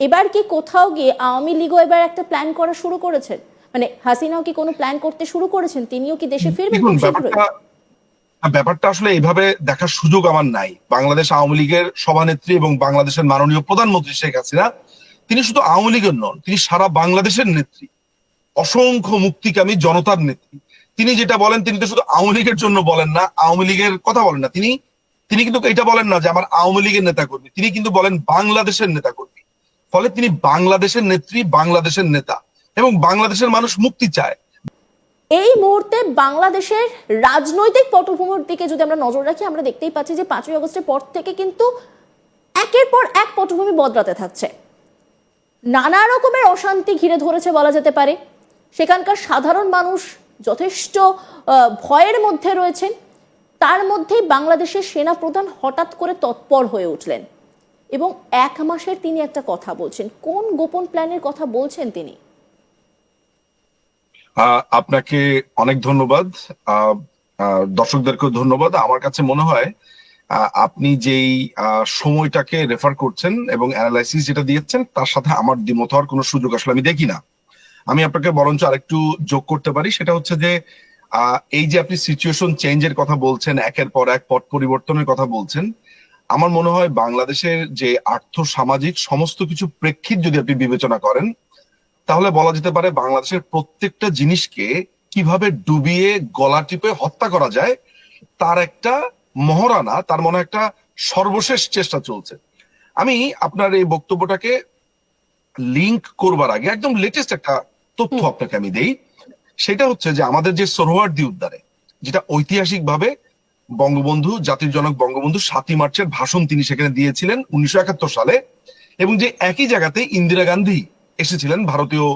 এবার কি কোথাও গিয়ে আওয়ামী লীগও এবার একটা প্ল্যান করা শুরু করেছেন মানে হাসিনাও কি কোনো প্ল্যান করতে শুরু করেছেন? তিনিও কি দেশে ফিরবেন? খুব শীঘ্রই। ব্যাপারটা ব্যাপারটা আসলে এইভাবে দেখার সুযোগ আমার নাই। বাংলাদেশ আওয়ামী লীগের সভানেত্রী এবং বাংলাদেশের মাননীয় প্রধানমন্ত্রী শেখ হাসিনা তিনি শুধু আওয়ামী লীগের নন তিনি সারা বাংলাদেশের নেত্রী। অসংখ্য মুক্তিকামী জনতার নেত্রী। তিনি যেটা বলেন তিনি তো শুধু আওয়ামী লীগের জন্য বলেন না আওয়ামী লীগের কথা বলেন না। তিনি তিনি কিন্তু এটা বলেন না যে আমার আওয়ামী লীগের নেতা কর্মী তিনি কিন্তু বলেন বাংলাদেশের নেতা কর্মী ফলে তিনি বাংলাদেশের নেত্রী, বাংলাদেশের নেতা এবং বাংলাদেশের মানুষ মুক্তি চায়। এই মুহূর্তে বাংলাদেশের রাজনৈতিক পটভূমির দিকে যদি আমরা নজর রাখি, আমরা দেখতেই পাচ্ছি যে পাঁচই আগস্টের পর থেকে কিন্তু একের পর এক পটভূমি বদলাতে থাকছে। নানা রকমের অশান্তি ঘিরে ধরেছে বলা যেতে পারে। সেখানকার সাধারণ মানুষ যথেষ্ট ভয়ের মধ্যে রয়েছেন। তার মধ্যেই বাংলাদেশের সেনা প্রধান হঠাৎ করে তৎপর হয়ে উঠলেন। এবং এক মাসের তিনি একটা কথা বলছেন। কোন গোপন প্ল্যানের কথা বলছেন তিনি? আপনাকে অনেক ধন্যবাদ। দর্শকদেরকেও ধন্যবাদ। আমার কাছে মনে হয় আপনি যেই সময়টাকে রেফার করছেন এবং অ্যানালাইসিস যেটা দিয়েছেন, তার সাথে আমার দ্বিমত হওয়ার কোনো সুযোগ আসলে আমি দেখি না। আমি আপনাকে বরঞ্চ আরেকটু যোগ করতে পারি। সেটা হচ্ছে যে এই যে আপনি সিচুয়েশন চেঞ্জের কথা বলছেন, একের পর এক পট পরিবর্তনের কথা বলছেন আমার মনে হয় বাংলাদেশের যে আর্থ সামাজিক সমস্ত কিছু প্রেক্ষিত যদি আপনি বিবেচনা করেন তাহলে বলা যেতে পারে বাংলাদেশের প্রত্যেকটা জিনিসকে কীভাবে ডুবিয়ে গলা টিপে হত্যা করা যায় তার একটা মহরানা তার মনে একটা সর্বশেষ চেষ্টা চলছে। আমি আপনার এই বক্তব্যটাকে লিংক করবার আগে একদম লেটেস্ট একটা তথ্য আপনাকে আমি দেই। সেটা হচ্ছে যে আমাদের যে সোহরাওয়ার্দী উদ্যানে যেটা ঐতিহাসিকভাবে বঙ্গবন্ধু, জাতির জনক বঙ্গবন্ধু সাতই মার্চের ভাষণ তিনি সেখানে দিয়েছিলেন উনিশশো একাত্তর সালে এবং যে একই জায়গাতে ইন্দিরা গান্ধী এসেছিলেন, ভারতীয়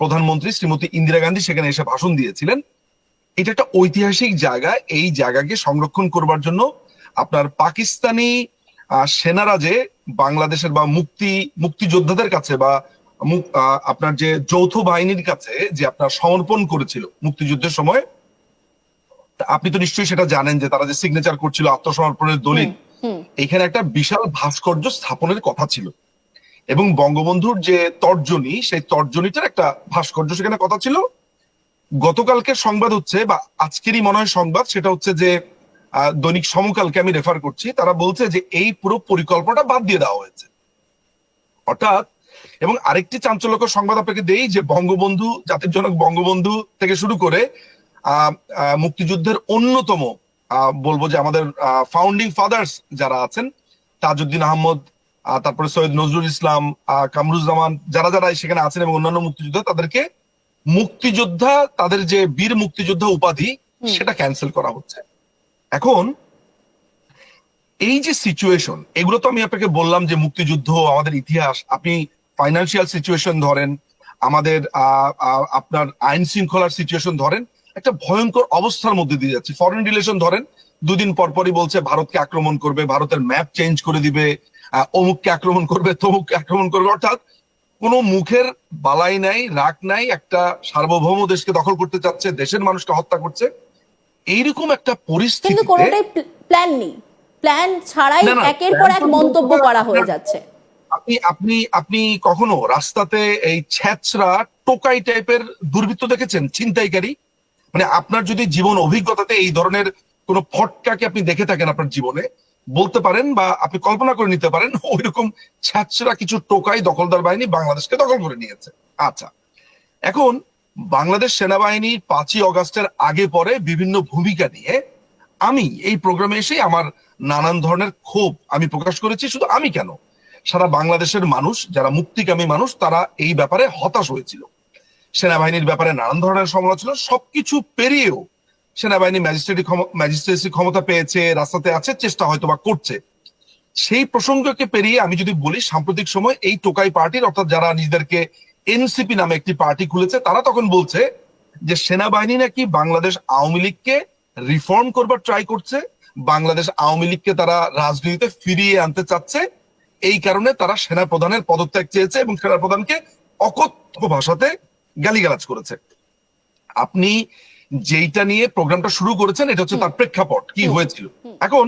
প্রধানমন্ত্রী শ্রীমতী ইন্দিরা গান্ধী সেখানে এসে ভাষণ দিয়েছিলেন। এটা একটা ঐতিহাসিক জায়গা। এই জায়গাকে সংরক্ষণ করবার জন্য আপনার পাকিস্তানি সেনারা যে বাংলাদেশের বা মুক্তি, মুক্তিযোদ্ধাদের কাছে বা আপনার যে যৌথ বাহিনীর কাছে যে আপনার সমর্পণ করেছিল মুক্তিযুদ্ধের সময় আপনি তো নিশ্চয়ই সেটা জানেন যে তারা যে সিগনেচার করছিল আত্মসমর্পণের দলিল এখানে একটা বিশাল ভাস্কর্য স্থাপনের কথা ছিল। এবং বঙ্গবন্ধুর যে তর্জনী সেই তর্জনীটার একটা ভাস্কর্য সেখানে কথা ছিল। গতকালকের সংবাদ হচ্ছে বা আজকেরই মনে হয় সংবাদ সেটা হচ্ছে যে দৈনিক সমকালকে আমি রেফার করছি তারা বলছে যে এই পুরো পরিকল্পনাটা বাদ দিয়ে দেওয়া হয়েছে। অর্থাৎ এবং আরেকটি চাঞ্চল্যকর সংবাদ আপনাকে দেই যে বঙ্গবন্ধু জাতির জনক বঙ্গবন্ধু থেকে শুরু করে মুক্তিযুদ্ধের অন্যতম বলব যে আমাদের ফাউন্ডিং ফাদার্স যারা আছেন তাজউদ্দিন আহমদ আহ, তারপরে সৈয়দ নজরুল ইসলাম আহ, কামরুজ্জামান যারা যারা সেখানে আছেন এবং অন্যান্য মুক্তিযোদ্ধা তাদেরকে মুক্তিযোদ্ধা তাদের যে বীর মুক্তিযোদ্ধা উপাধি সেটা ক্যান্সেল করা হচ্ছে। এখন এই যে সিচুয়েশন এগুলো তো আমি আপনাকে বললাম যে মুক্তিযুদ্ধ আমাদের ইতিহাস আপনি ফাইন্যান্সিয়াল সিচুয়েশন ধরেন আমাদের আপনার আইন শৃঙ্খলার সিচুয়েশন ধরেন একটা ভয়ঙ্কর অবস্থার মধ্যে দিয়ে যাচ্ছে। ফরেন রিলেশন ধরেন দুদিন পর পরই বলছে ভারতকে আক্রমণ করবে ভারতের ম্যাপ চেঞ্জ করে দিবে অমুককে আক্রমণ করবে তমুককে আক্রমণ করবে। অর্থাৎ কোনো মুখের বালাই নাই রাগ নাই একটা সার্বভৌম দেশকে দখল করতে চাচ্ছে দেশের মানুষকে হত্যা করছে। এইরকম একটা কিন্তু কোনোটাই প্ল্যান নেই। প্ল্যান ছাড়াই একের পর এক মন্তব্য করা হয়ে যাচ্ছে। আপনি আপনি আপনি কখনো রাস্তাতে এই ছ্যাচরা টোকাই টাইপের দুর্বৃত্ত দেখেছেন? ছিনতাইকারী? মানে আপনার যদি জীবন অভিজ্ঞতাতে এই ধরনের কোন ফটকাকে আপনি দেখে থাকেন আপনার জীবনে, বলতে পারেন বা আপনি কল্পনা করে নিতে পারেন ওই রকম ছ্যাচরা কিছু টোকাই দখলদার বাহিনী বাংলাদেশকে দখল করে নিয়েছে। আচ্ছা এখন বাংলাদেশ সেনাবাহিনী পাঁচই অগাস্টের আগে পরে বিভিন্ন ভূমিকা নিয়ে আমি এই প্রোগ্রামে এসে আমার নানান ধরনের ক্ষোভ আমি প্রকাশ করেছি, শুধু আমি কেন? সারা বাংলাদেশের মানুষ, যারা মুক্তিকামী মানুষ, তারা এই ব্যাপারে হতাশ হয়েছিল। সেনাবাহিনীর ব্যাপারে নানান ধরনের সমালোচনা সবকিছু পেরিয়েও সেনাবাহিনী ম্যাজিস্ট্রেটি ম্যাজিস্ট্রেসি ক্ষমতা পেয়েছে, রাস্তাতে আছে, চেষ্টা হয়তো বা করছে। সেই প্রসঙ্গকে পেরিয়ে আমি যদি বলি, সাম্প্রতিক সময় এই টোকাই পার্টির, অর্থাৎ যারা নিজেদেরকে এনসিপি নামে একটি পার্টি খুলেছে, তারা তখন বলছে যে সেনাবাহিনী নাকি বাংলাদেশ আওয়ামী লীগকে রিফর্ম করবার ট্রাই করছে। বাংলাদেশ আওয়ামী লীগকে তারা রাজনীতিতে ফিরিয়ে আনতে চাচ্ছে। এই কারণে তারা সেনা প্রধানের পদত্যাগ চেয়েছে এবং সেনা প্রধানকে অকথ্য ভাষাতে গালিগালাজ করেছে। আপনি যেইটা নিয়ে প্রোগ্রামটা শুরু করেছেন এটা হচ্ছে তার প্রেক্ষাপট কি হয়েছিল। এখন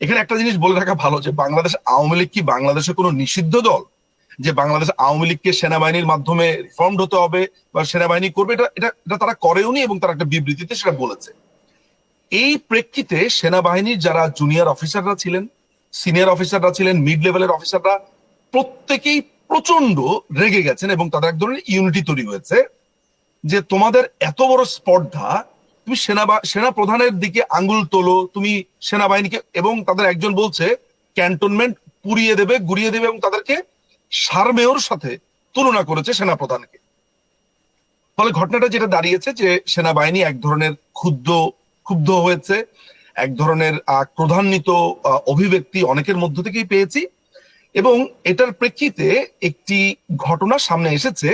এখানে একটা জিনিস বলে রাখা ভালো যে বাংলাদেশ আওয়ামী লীগ কি বাংলাদেশে কোনো নিষিদ্ধ দল? যে বাংলাদেশ আওয়ামী লীগকে সেনাবাহিনীর মাধ্যমে রিফর্মড হতে হবে বা সেনাবাহিনী করবে এটা এটা এটা তারা করেওনি এবং তারা একটা বিবৃতিতে সেটা বলেছে। এই প্রেক্ষিতে সেনাবাহিনীর যারা জুনিয়র অফিসাররা ছিলেন সিনিয়র অফিসাররা ছিলেন মিড লেভেলের অফিসাররা প্রত্যেকেই প্রচণ্ড রেগে গেছেন এবং তাদের এক ধরনের ইউনিটি তৈরি হয়েছে যে তোমাদের এত বড় স্পর্ধা, তুমি সেনা সেনা প্রধানের দিকে আঙ্গুল তোলো, তুমি সেনাবাহিনীকে এবং তাদের একজন বলছে ক্যান্টনমেন্ট পুড়িয়ে দেবে, গুড়িয়ে দেবে এবং তাদেরকে সারমেয়র সাথে তুলনা করেছে সেনা প্রধানকে ফলে ঘটনাটা যেটা দাঁড়িয়েছে যে সেনাবাহিনী এক ধরনের ক্ষুব্ধ ক্ষুব্ধ হয়েছে, এক ধরনের ক্রোধান্বিত অভিব্যক্তি অনেকের মধ্য থেকেই পেয়েছি। এবং এটার প্রেক্ষিতে একটি ঘটনা সামনে এসেছে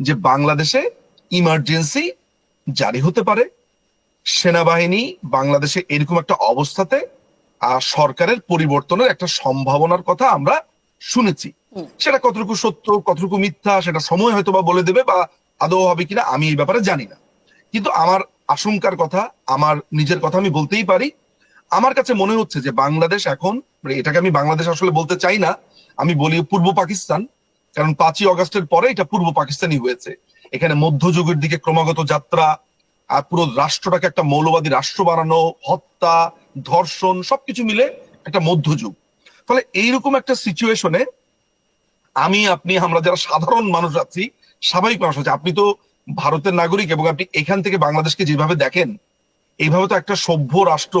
যে বাংলাদেশে ইমার্জেন্সি জারি হতে পারে। সেনাবাহিনী বাংলাদেশে এরকম একটা অবস্থাতে সরকারের পরিবর্তনের একটা সম্ভাবনার কথা আমরা শুনেছি। সেটা কতটুকু সত্য কতটুকু মিথ্যা সেটা সময় হয়তো বা বলে দেবে বা আদৌ হবে কিনা আমি এই ব্যাপারে জানি না। কিন্তু আমার আশঙ্কার কথা আমার নিজের কথা আমি বলতেই পারি। আমার কাছে মনে হচ্ছে যে বাংলাদেশ এখন মানে এটাকে আমি বাংলাদেশ আসলে বলতে চাই না আমি বলি পূর্ব পাকিস্তান, কারণ পাঁচই অগস্টের পরে এটা পূর্ব পাকিস্তানই হয়েছে। এখানে মধ্যযুগের দিকে ক্রমাগত যাত্রা, আর পুরো রাষ্ট্রটাকে একটা মৌলবাদী রাষ্ট্র বানানো, হত্যা, ধর্ষণ, সবকিছু মিলে একটা মধ্যযুগ। ফলে এইরকম একটা সিচুয়েশনে আমি, আপনি, আমরা যারা সাধারণ মানুষ আছি, স্বাভাবিক মানুষ আছে, আপনি তো ভারতের নাগরিক এবং আপনি এখান থেকে বাংলাদেশকে যেভাবে দেখেন, এইভাবে তো একটা সভ্য রাষ্ট্র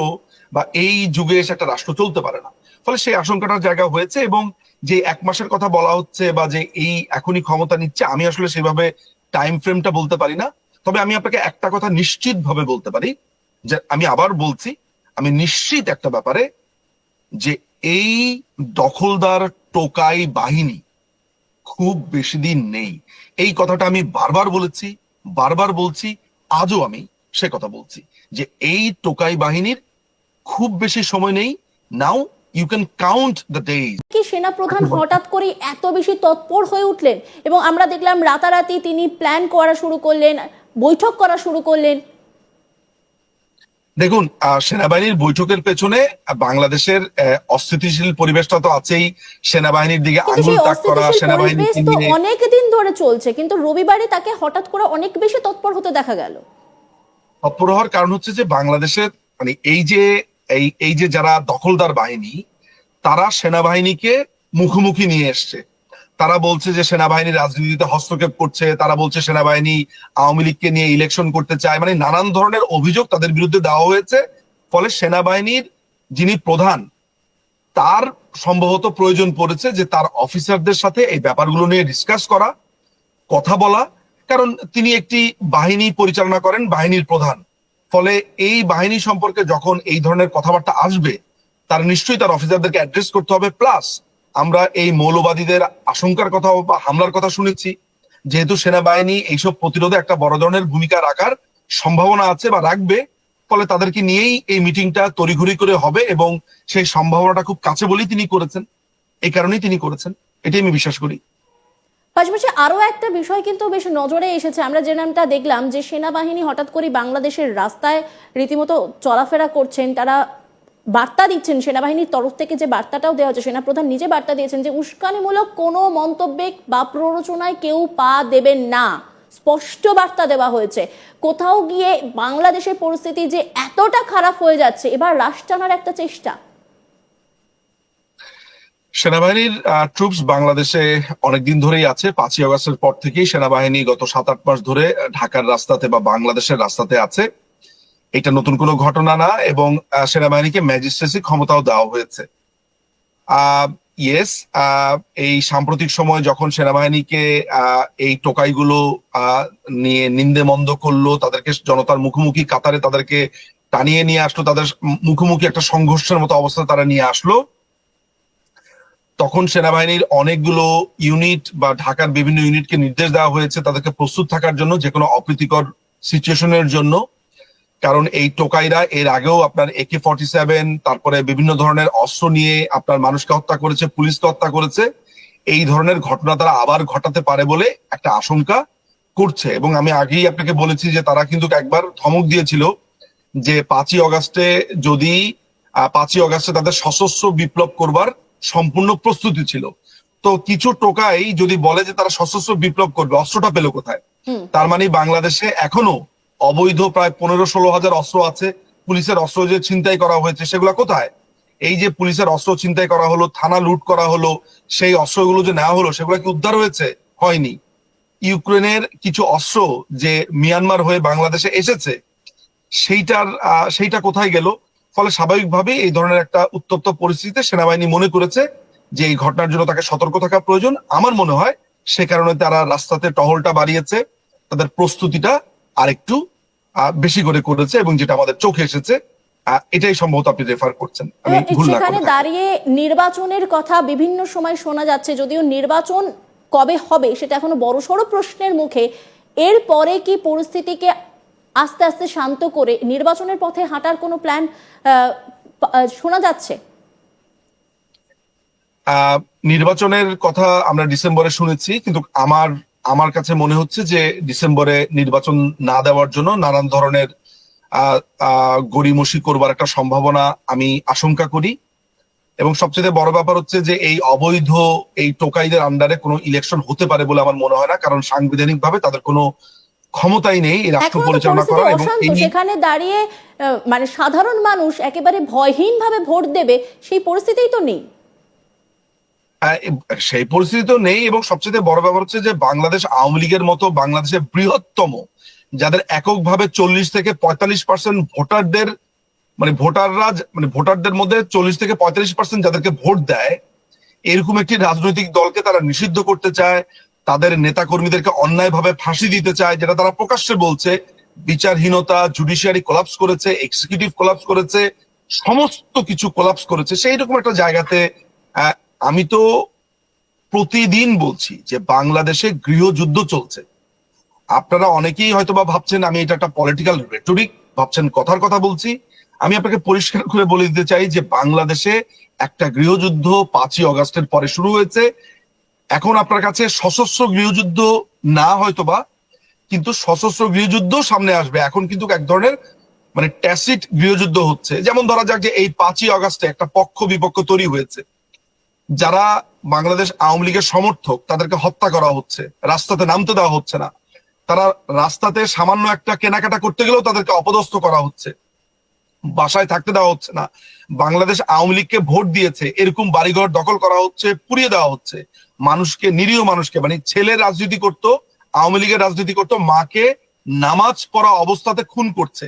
বা এই যুগে এসে একটা রাষ্ট্র চলতে পারে না। ফলে সেই আশঙ্কাটার জায়গা হয়েছে এবং যে এক মাসের কথা বলা হচ্ছে বা যে এই এখনই ক্ষমতা নিচ্ছে, আমি আসলে সেভাবে টাইম ফ্রেমটা বলতে পারি না। তবে আমি আপনাকে একটা কথা নিশ্চিত ভাবে বলতে পারি, যে আমি আবার বলছি, আমি নিশ্চিত একটা ব্যাপারে যে এই দখলদার টোকাই বাহিনী খুব বেশি দিন নেই। এই কথাটা আমি বারবার বলেছি, বারবার বলছি, আজও আমি সে কথা বলছি যে এই টোকাই বাহিনীর খুব বেশি সময় নেই, now you can count the days কি সেনাপ্রধান হঠাৎ করে এত বেশি তৎপর হয়ে উঠলেন? এবং আমরা দেখলাম রাতারাতি তিনি প্ল্যান করা শুরু করলেন বৈঠক করা শুরু করলেন। দেখুন সেনাবাহিনীর বৈঠকের পেছনে বাংলাদেশের অস্থিতিশীল পরিবেশটা তো আছেই। সেনাবাহিনীর দিকে আঙুল তাক করা তো অনেক দিন ধরে চলছে কিন্তু রবিবারে তাকে হঠাৎ করে অনেক বেশি তৎপর হতে দেখা গেল। তৎপর হওয়ার কারণ হচ্ছে যে বাংলাদেশের মানে এই যে এই এই যে যারা দখলদার বাহিনী, তারা সেনাবাহিনীকে মুখোমুখি নিয়ে এসছে। তারা বলছে যে সেনাবাহিনী রাজনীতিতে হস্তক্ষেপ করছে, তারা বলছে সেনাবাহিনী আওয়ামী লীগকে নিয়ে ইলেকশন করতে চায়। মানে নানান ধরনের অভিযোগ তাদের বিরুদ্ধে দেওয়া হয়েছে। ফলে সেনাবাহিনীর যিনি প্রধান, তার সম্ভবত প্রয়োজন পড়েছে যে তার অফিসারদের সাথে এই ব্যাপারগুলো নিয়ে ডিসকাস করা, কথা বলা। কারণ তিনি একটি বাহিনী পরিচালনা করেন, বাহিনীর প্রধান। ফলে এই বাহিনী সম্পর্কে যখন এই ধরনের কথাবার্তা আসবে, তার নিশ্চয়ই তার অফিসারদেরকে অ্যাড্রেস করতে হবে। প্লাস আমরা এই মৌলবাদীদের আশঙ্কার কথা বা হামলার কথা শুনেছি। যেহেতু সেনাবাহিনী এইসব প্রতিরোধে একটা বড় ধরনের ভূমিকা রাখার সম্ভাবনা আছে বা রাখবে, ফলে তাদেরকে নিয়েই এই মিটিংটা তড়িঘড়ি করে হবে এবং সেই সম্ভাবনাটা খুব কাছে বলেই তিনি করেছেন। এই কারণেই তিনি করেছেন। এটাই আমি বিশ্বাস করি। পাশাপাশি আরও একটা বিষয় কিন্তু বেশ নজরে এসেছে। আমরা যে নামটা দেখলাম যে সেনাবাহিনী হঠাৎ করে বাংলাদেশের রাস্তায় রীতিমতো চলাফেরা করছেন, তারা বার্তা দিচ্ছেন, সেনাবাহিনীর তরফ থেকে যে বার্তাটাও দেওয়া হচ্ছে, সেনাপ্রধান নিজে বার্তা দিয়েছেন যে উস্কানিমূলক কোনো মন্তব্যে বা প্ররোচনায় কেউ পা দেবেন না। স্পষ্ট বার্তা দেওয়া হয়েছে। কোথাও গিয়ে বাংলাদেশের পরিস্থিতি যে এতটা খারাপ হয়ে যাচ্ছে, এবার রাশ টানার একটা চেষ্টা। সেনাবাহিনীর ট্রুপস বাংলাদেশে অনেকদিন ধরেই আছে। পাঁচই আগস্টের পর থেকেই সেনাবাহিনী গত সাত আট মাস ধরে ঢাকার রাস্তাতে বা বাংলাদেশের রাস্তাতে আছে। এটা নতুন কোনো ঘটনা না এবং সেনাবাহিনীকে ম্যাজিস্ট্রেসি ক্ষমতাও দেওয়া হয়েছে। ইয়েস এই সাম্প্রতিক সময় যখন সেনাবাহিনীকে এই টোকাইগুলো নিয়ে নিন্দে মন্দ করল, তাদেরকে জনতার মুখোমুখি কাতারে তাদেরকে টানিয়ে নিয়ে আসলো, তাদের মুখোমুখি একটা সংঘর্ষের মতো অবস্থা তারা নিয়ে আসলো তখন সেনাবাহিনীর অনেকগুলো ইউনিট বা ঢাকার বিভিন্ন ইউনিটকে নির্দেশ দেওয়া হয়েছে তাদেরকে প্রস্তুত থাকার জন্য যে কোনো অপ্রীতিকর সিচুয়েশনের জন্য। কারণ এই টোকাইরা এর আগেও আপনার একে ফর্টি সেভেন তারপরে বিভিন্ন ধরনের অস্ত্র নিয়ে আপনার মানুষকে হত্যা করেছে, পুলিশকে হত্যা করেছে। এই ধরনের ঘটনা তারা আবার ঘটাতে পারে বলে একটা আশঙ্কা করছে। এবং আমি আগেই আপনাকে বলেছি যে তারা কিন্তু একবার ধমক দিয়েছিল যে পাঁচই অগাস্টে যদি পাঁচই অগাস্টে তাদের সশস্ত্র বিপ্লব করবার সম্পূর্ণ প্রস্তুতি ছিল। তো কিছু টোকাই যদি বলে যে তারা সশস্ত্র বিপ্লব করবে অস্ত্রটা পেল কোথায়? তার মানে বাংলাদেশে এখনও অবৈধ প্রায় পনেরো ষোলো হাজার অস্ত্র আছে। পুলিশের অস্ত্র যে ছিনতাই করা হয়েছে সেগুলো কোথায়? এই যে পুলিশের অস্ত্র ছিনতাই করা হলো থানা লুট করা হলো সেই অস্ত্রগুলো যে নেওয়া হলো সেগুলো কি উদ্ধার হয়েছে? হয়নি। ইউক্রেনের কিছু অস্ত্র যে মিয়ানমার হয়ে বাংলাদেশে এসেছে সেইটার সেইটা কোথায় গেল? ফলে স্বাভাবিকভাবে এই ধরনের একটা উত্তপ্ত পরিস্থিতিতে সেনাবাহিনী মনে করেছে যে এই ঘটনার জন্য তাকে সতর্ক থাকা প্রয়োজন। আমার মনে হয় সে কারণে তারা রাস্তাতে টহলটা বাড়িয়েছে তাদের প্রস্তুতিটা আরেকটু বেশি করে করেছে এবং যেটা আমাদের চোখে এসেছে এটাই সম্ভবত আপনি রেফার করছেন। আমি ভুল না সেখানে দাঁড়িয়ে নির্বাচনের কথা বিভিন্ন সময় শোনা যাচ্ছে যদিও নির্বাচন কবে হবে সেটা এখনও বড়সড় প্রশ্নের মুখে। এরপরে কি পরিস্থিতিকে আস্তে আস্তে শান্ত করে নির্বাচনের পথে হাঁটার কোনো প্ল্যান শোনা যাচ্ছে? নির্বাচনের কথা আমরা ডিসেম্বরে শুনেছি, কিন্তু আমার আমার কাছে মনে হচ্ছে যে ডিসেম্বরে নির্বাচন না দেওয়ার জন্য নানান ধরনের গড়িমসি করবার একটা সম্ভাবনা আমি আশঙ্কা করি। এবং সবচেয়ে বড় ব্যাপার হচ্ছে যে এই অবৈধ, এই টোকাইদের আন্ডারে কোনো ইলেকশন হতে পারে বলে আমার মনে হয় না, কারণ সাংবিধানিক ভাবে তাদের কোনো ক্ষমতাই নেই এই রাষ্ট্র পরিচালনা করার এবং সেখানে দাঁড়িয়ে মানে সাধারণ মানুষ একেবারে ভয়হীন ভাবে ভোট দেবে সেই পরিস্থিতিই তো নেই। সেই পরিস্থিতি তো নেই এবং সবচেয়ে বড় ব্যাপার হচ্ছে যে বাংলাদেশ আওয়ামী লীগের মতো বাংলাদেশের বৃহত্তম যাদের এককভাবে চল্লিশ থেকে পঁয়তাল্লিশ পার্সেন্ট ভোটারদের মানে ভোটাররা মানে ভোটারদের মধ্যে চল্লিশ থেকে পঁয়তাল্লিশ পার্সেন্ট যাদেরকে ভোট দেয় এরকম একটি রাজনৈতিক দলকে তারা নিষিদ্ধ করতে চায় তাদের নেতা কর্মীদেরকে অন্যায়ভাবে ফাঁসি দিতে চায়, যেটা তারা প্রকাশ্যে বলছে। বিচারহীনতা জুডিশিয়ারি কোলাপস করেছে এক্সিকিউটিভ কোলাপস করেছে, সমস্ত কিছু কোলাপস করেছে। সেই রকম একটা জায়গাতে আমি তো প্রতিদিন বলছি যে বাংলাদেশে গৃহযুদ্ধ চলছে। আপনারা অনেকেই হয়তো বা ভাবছেন আমি এটা একটা পলিটিক্যাল রেটরিক ভাবছেন কথার কথা বলছি। আমি আপনাকে পরিষ্কার করে বলে দিতে চাই যে বাংলাদেশে একটা গৃহযুদ্ধ পাঁচই অগাস্টের পরে শুরু হয়েছে। এখন আপনার কাছে সশস্ত্র গৃহযুদ্ধ না হয়তোবা, কিন্তু সশস্ত্র গৃহযুদ্ধ সামনে আসবে। এখন কিন্তু এক ধরনের মানে ট্যাসিট গৃহযুদ্ধ হচ্ছে। যেমন ধরা যাক যে এই পাঁচই অগাস্টে একটা পক্ষ বিপক্ষ তৈরি হয়েছে। যারা বাংলাদেশ আওয়ামী লীগের সমর্থক, তাদেরকে হত্যা করা হচ্ছে। রাস্তাতে নামতে দেওয়া হচ্ছে না। তারা রাস্তাতে সামান্য একটা কেনাকাটা করতে গেলেও তাদেরকে অপদস্থ করা হচ্ছে। বাসায় থাকতে দেওয়া হচ্ছে না। বাংলাদেশ আওয়ামী লীগকে ভোট দিয়েছে। এরকম বাড়িঘর দখল করা হচ্ছে, পুড়িয়ে দেওয়া হচ্ছে। মানুষকে, নিরীহ মানুষকে মানে ছেলে রাজনীতি করত, আওয়ামী লীগের রাজনীতি করত, মাকে নামাজ পড়া অবস্থাতে খুন করছে,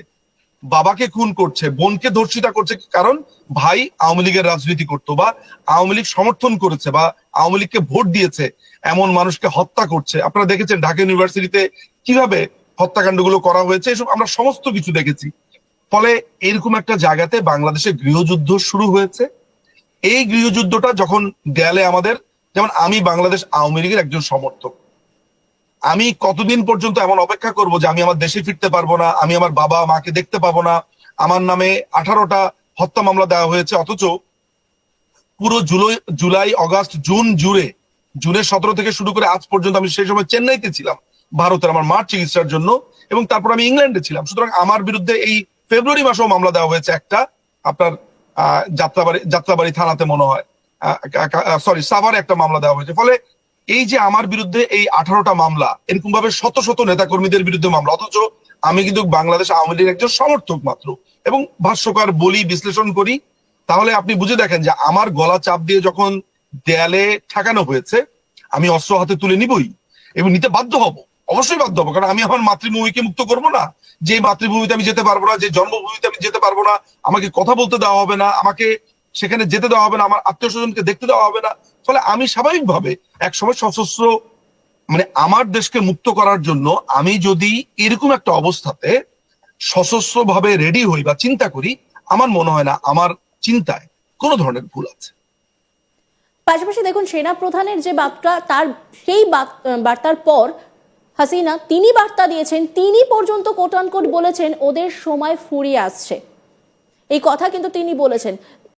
বাবাকে খুন করছে, বোনকে ধর্ষিতা করছে কারণ? ভাই আওয়ামী লীগের রাজনীতি করতো বা আওয়ামী লীগ সমর্থন করেছে বা আওয়ামী লীগকে ভোট দিয়েছে, এমন মানুষকে হত্যা করছে। আপনারা দেখেছেন ঢাকা ইউনিভার্সিটিতে কীভাবে হত্যাকাণ্ডগুলো করা হয়েছে, এসব আমরা সমস্ত কিছু দেখেছি। ফলে এরকম একটা জায়গাতে বাংলাদেশে গৃহযুদ্ধ শুরু হয়েছে। এই গৃহযুদ্ধটা যখন দেয়ালে আমাদের যেমন আমি বাংলাদেশ আওয়ামী লীগের একজন সমর্থক। আমি কতদিন পর্যন্ত এমন অপেক্ষা করব যে আমি আমার দেশে ফিরতে পারব না আমি আমার বাবা মাকে দেখতে পাবো না আমার নামে আঠারোটা হত্যা মামলা দেওয়া হয়েছে অথচ পুরো জুলাই জুলাই অগাস্ট জুন জুড়ে জুনের সতেরো থেকে শুরু করে আজ পর্যন্ত আমি সেই সময় চেন্নাইতে ছিলাম ভারতের আমার মার চিকিৎসার জন্য এবং তারপর আমি ইংল্যান্ডে ছিলাম। সুতরাং আমার বিরুদ্ধে এই ফেব্রুয়ারি মাসেও মামলা দেওয়া হয়েছে একটা আপনার আহ, যাত্রাবাড়ি যাত্রাবাড়ি থানাতে মনে হয়। সরি সাভারে একটা মামলা দেওয়া হয়েছে। ফলে এই যে আমার বিরুদ্ধে এই আঠারোটা মামলা এরকম ভাবে শত শত নেতাকর্মীদের বিরুদ্ধে মামলা, অথচ আমি কিন্তু বাংলাদেশ আওয়ামী লীগের একজন সমর্থক মাত্র এবং ভাষ্যকার বলি বিশ্লেষণ করি, তাহলে আপনি বুঝে দেখেন যে আমার গলা চাপ দিয়ে যখন দেয়ালে ঠেকানো হয়েছে, আমি অস্ত্র হাতে তুলে নিবই এবং নিতে বাধ্য হব। অবশ্যই বাধ্য হব, কারণ আমি আমার মাতৃভূমিকে মুক্ত করব না। যে মাতৃভূমিতে আমি যেতে পারব না, যে জন্মভূমিতে আমি যেতে পারব না, আমাকে কথা বলতে দেওয়া হবে না, আমাকে সেখানে যেতে দেওয়া হবে না, আমার আত্মীয় স্বজনকে দেখতে দেওয়া হবে না। ফলে আমি স্বাভাবিকভাবে একসময় সশস্ত্র মানে আমার দেশকে মুক্ত করার জন্য আমি যদি এরকম একটা অবস্থাতে সশস্ত্র ভাবে রেডি হই বা চিন্তা করি, আমার মনে হয় না, আমার চিন্তায় কোনো ধরনের ভুল আছে। পাশাপাশি দেখুন, সেনা প্রধানের যে বার্তা, তার সেই বার্তার পর হাসিনা তিনি বার্তা দিয়েছেন, তিনি পর্যন্ত কোট কোট বলেছেন, ওদের সময় ফুরিয়ে আসছে। এই কথা কিন্তু তিনি বলেছেন।